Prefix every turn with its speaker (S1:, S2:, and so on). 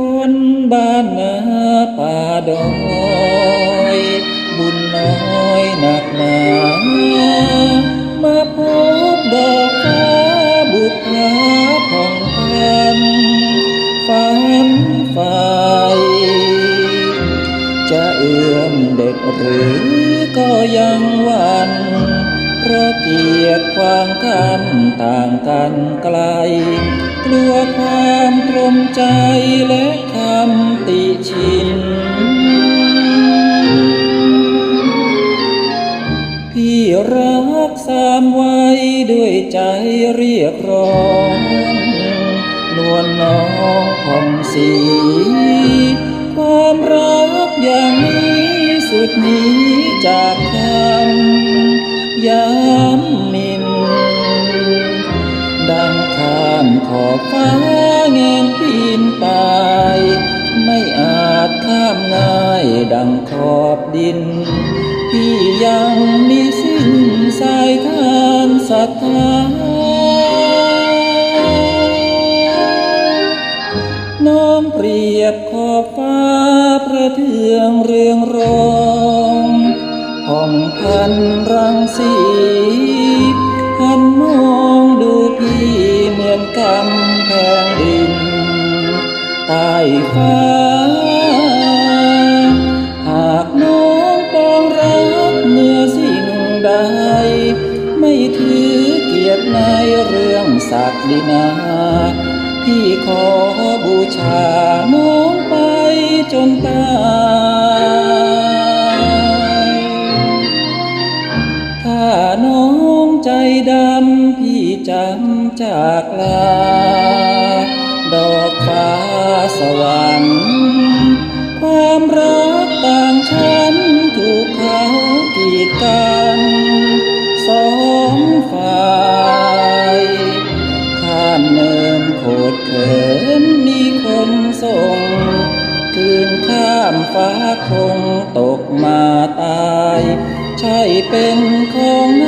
S1: คนบ้านนาป่าดอย บุญน้อยหนักหนามาพบดอกฟ้าบุกหาของพันฝันฝ่ายจะเอื้อมเด็กหรือก็ยังวัน เกลียดควางกันต่างกันไกล กลัวความตรมใจและคำติชิน พี่รักสามไว้ด้วยใจเรียกร้องนวลน้องผองสี ความรักอย่างนี้สุดหนี้จากคำ ย้ำมิน ดังข้ามขอบฟ้าแงนปีนไป ไม่อาจข้ามง่ายดังขอบดิน ที่ยังมีสิ้นสายทานศรัทธาน้องเปรียบขอบฟ้าประเทืองเรืองรองผ่องพัน สีหันมองดูพี่เหมือนกำแพงดินใต้ฟ้า หากน้องปองรักเมื่อสิ่งใด ไม่ถือเกียรติในเรื่องศักดินา พี่ขอบูชาน้องไปจนต น้องใจดำพี่จำจากลา ดอกฟ้าสวรรค์ความรักต่างฉันถูกเขากีดกันสองฝ่ายข้ามเนินโขดเขินมีคนส่ง คืนข้ามฟ้าคงตกมาตาย ใช่เป็นของ